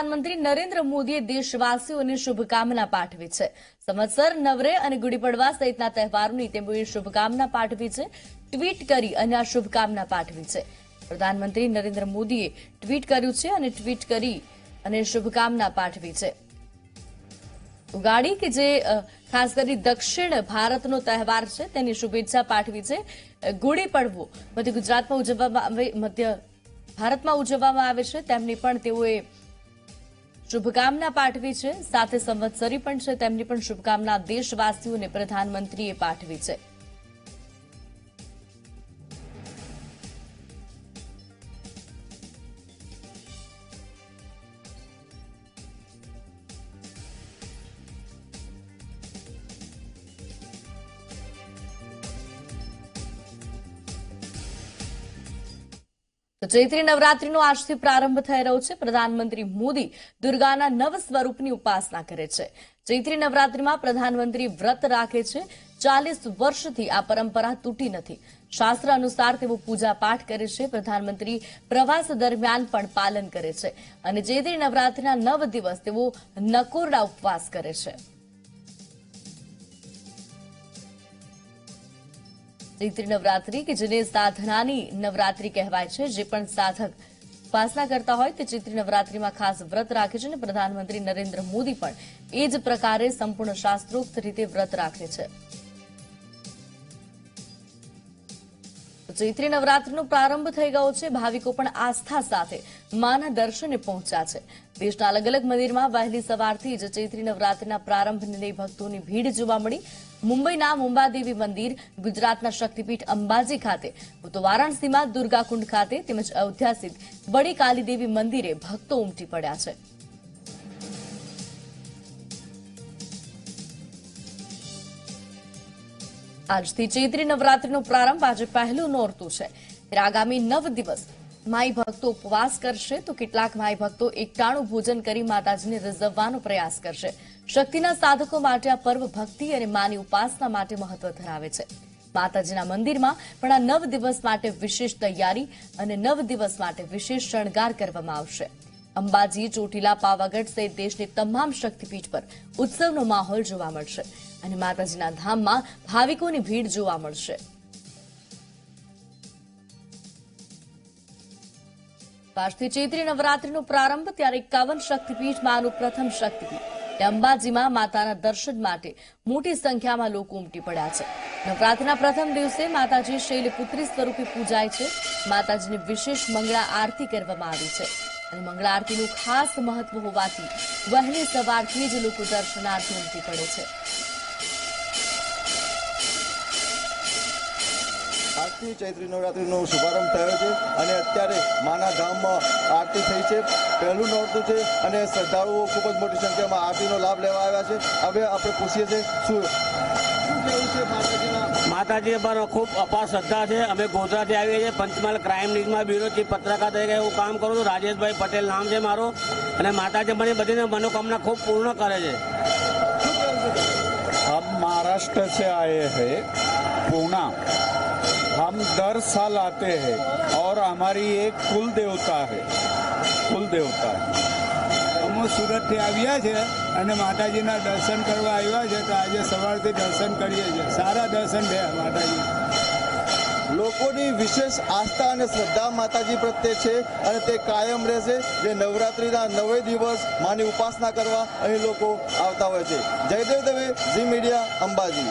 પ્રધાનમંત્રી નરેન્દ્ર મોદીએ દેશવાસીઓને શુભકામના પાઠવી છે. સંવત્સર નવરે અને ગુડી પડવા સહિતના તહેવારોની તેમની શુભકામના પાઠવી છે, ટ્વીટ કરી અને આ શુભકામના પાઠવી છે. પ્રધાનમંત્રી નરેન્દ્ર મોદીએ ટ્વીટ કર્યું છે અને ટ્વીટ કરી અને શુભકામના પાઠવી છે. ઉગાડી કે જે ખાસ કરી દક્ષિણ ભારતનો તહેવાર છે, તેની શુભેચ્છા પાઠવી છે. ગુડી પડવો મધ્ય ગુજરાતમાં ઉજવવામાં આવે, મધ્ય ભારતમાં ઉજવવામાં આવે છે, તેમની પણ તેઓએ શુભકામના પાઠવી છે. સાથે સંવત્સરી પણ છે. તેમની પણ શુભકામના દેશવાસીઓને પ્રધાનમંત્રીએ પાઠવી છે. ચૈત્રી નવરાત્રીનો આજથી પ્રારંભ થઈ રહ્યો છે. પ્રધાનમંત્રી મોદી દુર્ગાના નવ સ્વરૂપની ઉપાસના કરે છે. ચૈત્રી નવરાત્રીમાં પ્રધાનમંત્રી વ્રત રાખે છે. ચાલીસ વર્ષથી આ પરંપરા તૂટી નથી. શાસ્ત્ર અનુસાર તેઓ પૂજા પાઠ કરે છે. પ્રધાનમંત્રી પ્રવાસ દરમિયાન પણ પાલન કરે છે. અને ચૈત્રી નવરાત્રીના નવ દિવસ તેઓ નકોરડા ઉપવાસ કરે છે. ચૈત્રી નવરાત્રી, કે જેને સાધનાની નવરાત્રી કહેવાય છે, જે પણ સાધક ઉપાસના કરતા હોય, તે ચૈત્રી નવરાત્રીમાં ખાસ વ્રત રાખે છે અને પ્રધાનમંત્રી નરેન્દ્ર મોદી પણ એ જ પ્રકારે સંપૂર્ણ શાસ્ત્રોક્ત રીતે વ્રત રાખે છે. તો ચૈત્રી નવરાત્રીનો પ્રારંભ થઈ ગયો છે. ભાવિકો પણ આસ્થા સાથે માના દર્શને પહોંચ્યા છે. દેશના અલગ અલગ મંદિરમાં વહેલી સવારથી જ ચૈત્રી નવરાત્રીના પ્રારંભને લઈ ભક્તોની ભીડ જોવા મળી. મુંબઈના મુંબાદેવી મંદિર, ગુજરાતના શક્તિપીઠ અંબાજી ખાતે, તો વારાણસીમાં દુર્ગાકુંડ ખાતે તેમજ અયોધ્યા સ્થિત બડી કાલીદેવી મંદિરે ભક્તો ઉમટી પડ્યા છે. આજથી ચૈત્રી નવરાત્રીનો પ્રારંભ આજે પહેલું નોરતું છે. આગામી નવ દિવસ માઈ ભક્તો ઉપવાસ કરશે તો કેટલાક માઈ ભક્તો એકટાણું ભોજન કરી માતાજીને રીઝવવાનો પ્રયાસ કરશે. શક્તિના સાધકો માટે આ પર્વ ભક્તિ અને માની ઉપાસના માટે મહત્વ ધરાવે છે. માતાજીના મંદિરમાં પણ આ નવ દિવસ માટે વિશેષ તૈયારી અને નવ દિવસ માટે વિશેષ શણગાર કરવામાં આવશે. અંબાજી, ચોટીલા, પાવાગઢ સહિત દેશની તમામ શક્તિપીઠ પર ઉત્સવનો માહોલ જોવા મળશે અને માતાજીના ધામમાં ભાવિકોની ભીડ જોવા મળશે. આજથી ચૈત્રી નવરાત્રીનો પ્રારંભ, ત્યારે એકાવન શક્તિપીઠમાંનું પ્રથમ શક્તિપીઠ. અંબાજીમાં માતાના દર્શન માટે મોટી સંખ્યામાં લોકો ઉમટી પડ્યા છે. નવરાત્રીના પ્રથમ દિવસે માતાજી શૈલપુત્રી સ્વરૂપે પૂજાય છે. માતાજીની વિશેષ મંગળા આરતી કરવામાં આવી છે. અને મંગળા આરતીનું ખાસ મહત્વ હોવાથી વહેલી સવારથી જ લોકો દર્શનાર્થે ઉમટી પડે છે. આજથી ચૈત્રી નવરાત્રિનો શુભારંભ થયો છે અને અત્યારે માના ધામમાં આરતી થઈ છે. પહેલું નોરતું છે અને શ્રદ્ધાળુઓ ખૂબ જ મોટી સંખ્યામાં આરતીનો લાભ લેવા આવ્યા છે. હવે આપણે પૂછીએ છીએ, શું માતાજી પર ખૂબ અપાર શ્રદ્ધા છે અમે ગોધરાથી આવીએ છીએ પંચમહાલ ક્રાઇમ ન્યૂઝમાં બ્યુરો ચીફ પત્રકાર તરીકે હું કામ કરું છું રાજેશભાઈ પટેલ નામ છે મારું અને માતાજી મને બધી મનોકામના ખૂબ પૂર્ણ કરે છે हम महाराष्ट्र से आए हैं पूना हम दर साल आते हैं और हमारी एक कुल देवता है कुल देवता અમે સુરતથી આવ્યા છે અને માતાજીના દર્શન કરવા આવ્યા છે તો આજે સવારથી દર્શન કરીએ છીએ. સારા દર્શન થયા માતાજી. લોકોની વિશેષ આસ્થા અને શ્રદ્ધા માતાજી પ્રત્યે છે અને તે કાયમ રહેશે. જે નવરાત્રિના નવે દિવસ માની ઉપાસના કરવા અહીં લોકો આવતા હોય છે. જયદેવ દવે ઝી મીડિયા અંબાજી.